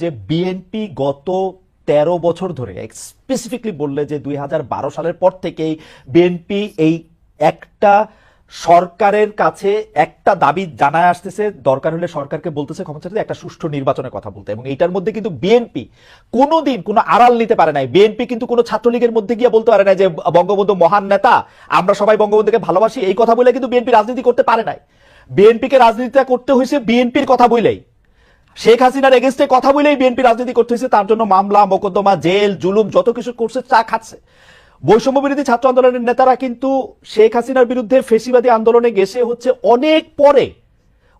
যে বিএনপি গত তেরো বছর ধরে স্পেসিফিকলি বললে যে দুই হাজার বারো সালের পর থেকেই বিএনপি এই একটা সরকারের কাছে একটা দাবি জানায় আসতেছে, দরকার হলে সরকারকে বলতেছে ক্ষমতা একটা সুষ্ঠু নির্বাচনের কথা বলতে। এবং এইটার মধ্যে কিন্তু বিএনপি কোনোদিন কোনো আড়াল নিতে পারে নাই। বিএনপি কিন্তু কোনো ছাত্রলীগের মধ্যে গিয়ে বলতে পারে না যে, বঙ্গবন্ধু মহান নেতা, আমরা সবাই বঙ্গবন্ধুকে ভালোবাসি, এই কথা বলে কিন্তু বিএনপি রাজনীতি করতে পারে নাই। বিএনপিকে রাজনীতিটা করতে হয়েছে বিএনপির কথা বলেই শেখ হাসিনার এগেনস্টে কথা বলেই বিএনপি রাজনীতি করতেছে তার জন্য মামলা, মোকদ্দমা, জেল, জুলুম, যত কিছু করছে, চা খাচ্ছে। বৈষম্য বিরোধী ছাত্র আন্দোলনের নেতারা কিন্তু শেখ হাসিনার বিরুদ্ধে ফেসিবাদী আন্দোলনে গেছে হচ্ছে অনেক পরে,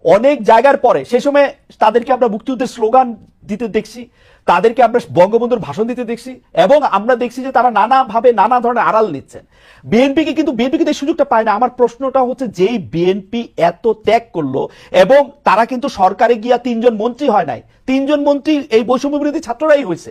অনেক জায়গার পরে। সে সময় তাদেরকে আমরা মুক্তিযুদ্ধের স্লোগান দিতে দেখছি, তাদেরকে আমরা বঙ্গবন্ধুর ভাষণ দিতে দেখছি, এবং আমরা দেখছি যে তারা নানাভাবে নানা ধরনের আড়াল নিচ্ছেন। বিএনপিকে কিন্তু, বিএনপি কিন্তু এই সুযোগটা পায় না। আমার প্রশ্নটা হচ্ছে, যেই বিএনপি এত ত্যাগ করল, এবং তারা কিন্তু সরকারে গিয়া তিনজন মন্ত্রী হয় নাই, তিনজন মন্ত্রী এই বৈষম্য বিরোধী ছাত্ররাই হয়েছে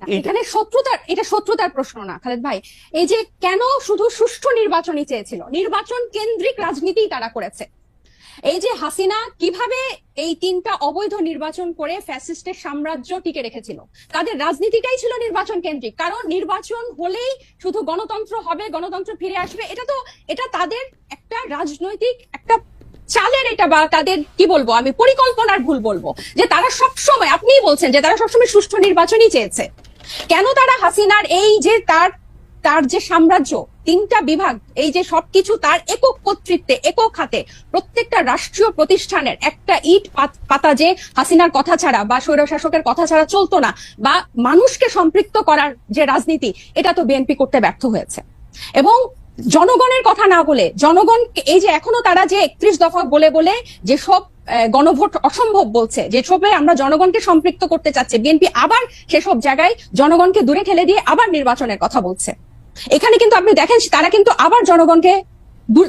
এখানে শত্রুতার এটা শত্রুতার প্রশ্ন না খালেদ ভাই। এই যে কেন শুধু সুষ্ঠু নির্বাচনই চেয়েছিল নির্বাচন কেন্দ্রিক রাজনীতি তারা করেছে। এই যে হাসিনা কীভাবে এই তিনটা অবৈধ নির্বাচন করে ফ্যাসিস্টের সাম্রাজ্য টিকে রেখেছিল তাদের রাজনীতিটাই ছিল নির্বাচন কেন্দ্রিক কারণ নির্বাচন হলেই শুধু গণতন্ত্র হবে গণতন্ত্র ফিরে আসবে এটা তো এটা তাদের একটা রাজনৈতিক একটা চালের এটা বা তাদের কি বলব আমি পরিকল্পনার ভুল বলব যে তারা সবসময় আপনিই বলছেন যে তারা সবসময় সুষ্ঠু নির্বাচনই চেয়েছে। কেন তারা হাসিনার এই যে তার তার যে সাম্রাজ্য, তিনটা বিভাগ, এই যে সবকিছু তার একক কর্তৃত্বে, একক হাতে, প্রত্যেকটা রাষ্ট্রীয় প্রতিষ্ঠানের একটা ইট পাতা যে হাসিনার কথা ছাড়া বা স্বৈরশাসকের কথা ছাড়া চলতো না, বা মানুষকে সম্পৃক্ত করার যে রাজনীতি, এটা তো বিএনপি করতে ব্যর্থ হয়েছে। এবং জনগণের কথা না বলে জনগণ এই যে এখনও তারা যে একত্রিশ দফা বলে বলে যে সব গণভোট অসম্ভব বলছে। যে সবে আমরা জনগণকে সম্পৃক্ত করতে চাচ্ছে, বিএনপি আবার সেসব জায়গায় জনগণকে দূরে ঠেলে দিয়ে আবার নির্বাচনের কথা বলছে। এখানে কিন্তু আপনি দেখেন, তারা কিন্তু আবার জনগণকে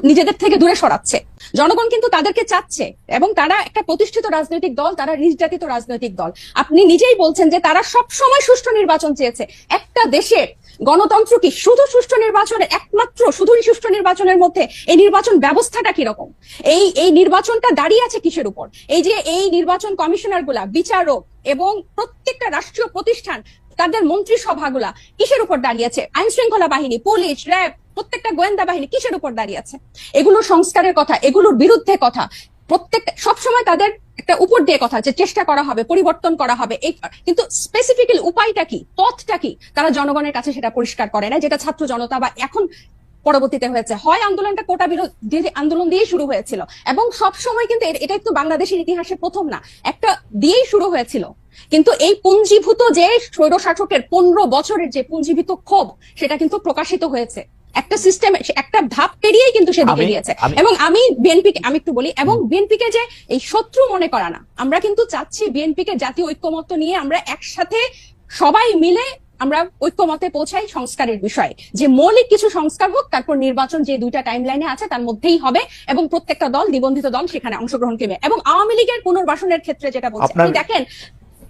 নিজেদের থেকে দূরে সরাচ্ছে। জনগণ কিন্তু তাদেরকে চাচ্ছে এবং তারা একটা প্রতিষ্ঠিত রাজনৈতিক দল, তারা নির্যাতিত রাজনৈতিক দল। আপনি নিজেই বলছেন যে তারা সব সময় সুষ্ঠু নির্বাচন চেয়েছে। একটা দেশের গণতন্ত্র কি? শুধু সুষ্ঠু নির্বাচনের একমাত্র শুধুই সুষ্ঠু নির্বাচনের মধ্যে এই নির্বাচন ব্যবস্থাটা কীরকম? এই এই নির্বাচনটা দাঁড়িয়ে আছে কিসের উপর? এই যে এই নির্বাচন কমিশনারগুলা বিচারক এবং প্রত্যেকটা রাষ্ট্রীয় প্রতিষ্ঠান, তাদের মন্ত্রিসভাগুলা কিসের উপর দাঁড়িয়ে আছে? আইন শৃঙ্খলা বাহিনী, পুলিশ, র্যাব, প্রত্যেকটা গোয়েন্দা বাহিনী কিসের উপর দাঁড়িয়ে আছে? এগুলো সংস্কারের কথা, এগুলোর বিরুদ্ধে কথা। প্রত্যেকটা সবসময় তাদের একটা উপর দিয়ে কথা যে চেষ্টা করা হবে, পরিবর্তন করা হবে, এই কিন্তু স্পেসিফিক্যালি উপায়টা কি, পথটা কি, তারা জনগণের কাছে সেটা পরিষ্কার করে না যেটা ছাত্র জনতা বা এখন পরবর্তীতে হয়েছে। হয় আন্দোলনটা কোটা বিরোধী আন্দোলন দিয়ে শুরু হয়েছিল। এবং সব সময় কিন্তু এটা একটু বাংলাদেশের ইতিহাসে প্রথম না। একটা দিয়েই শুরু হয়েছিল। কিন্তু এই পুঞ্জীভূত যে স্বৈরশাসকের পনেরো বছরের যে পুঞ্জীভূত ক্ষোভ সেটা কিন্তু প্রকাশিত হয়েছে। একটা সিস্টেম একটা ধাপ পেরিয়েই কিন্তু সে দিকে গিয়েছে। এবং আমি বিএনপি আমি একটু বলি এবং বিএনপি কে যে এই শত্রু মনে করা না আমরা কিন্তু চাচ্ছি বিএনপিকে জাতীয় ঐক্যমত্য নিয়ে আমরা একসাথে সবাই মিলে আমরা ঐক্যমতে পৌঁছাই সংস্কারের বিষয়ে। যে মৌলিক কিছু সংস্কার হোক তারপর নির্বাচন যে দুইটা টাইম লাইনে আছে তার মধ্যেই হবে এবং প্রত্যেকটা দল নিবন্ধিত দল সেখানে অংশগ্রহণ করবে। এবং আওয়ামী লীগের পুনর্বাসনের ক্ষেত্রে যেটা বলছে আপনি দেখেন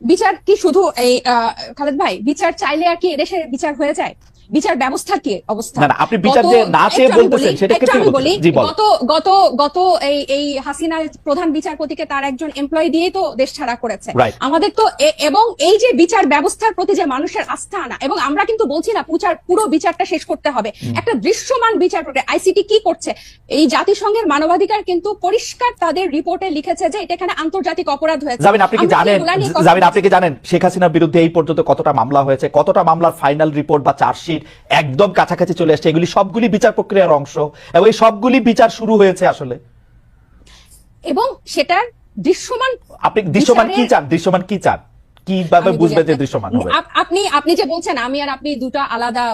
বিচার কি শুধু এই খালেদ ভাই বিচার চাইলে আর কি এদেশে বিচার হয়ে যায়? বিচার ব্যবস্থার কি অবস্থা? না, আপনি বিচার যে না চেয়ে বলতেছেন, সেটা আমি বলি গত গত গত এই এই হাসিনা প্রধান বিচারপতিকে তার একজন এমপ্লয়ি দিয়েই তো দেশ ছাড়া করেছে। আমাদের তো এবং এই যে বিচার ব্যবস্থার প্রতি যে মানুষের আস্থা আনা এবং আমরা কিন্তু বলছি না পুচার পুরো বিচারটা শেষ করতে হবে। একটা দৃশ্যমান বিচার প্রক্রিয়া আইসিটি কি করছে? এই জাতিসংঘের মানবাধিকার কিন্তু পরিষ্কার তাদের রিপোর্টে লিখেছে যে এটা এখানে আন্তর্জাতিক অপরাধ হয়েছে। জামিন আপনি কি জানেন? জামিন আপনি কি জানেন? শেখ হাসিনার বিরুদ্ধে এই পর্যন্ত কতটা মামলা হয়েছে? কতটা মামলার ফাইনাল রিপোর্ট বা চার্জশিট একদম কাছাকাছি চলে আসছে। এগুলি সবগুলি বিচার প্রক্রিয়ার অংশ। এবং এই সবগুলি বিচার শুরু হয়েছে আসলে। এবং সেটার দৃশ্যমান আপনি দৃশ্যমান কি চান? দৃশ্যমান কি চান? কীভাবে বুঝবে যে দৃশ্যমান হবে? আপনি আপনি যে বলছেন আমি আর আপনি দুটা আলাদা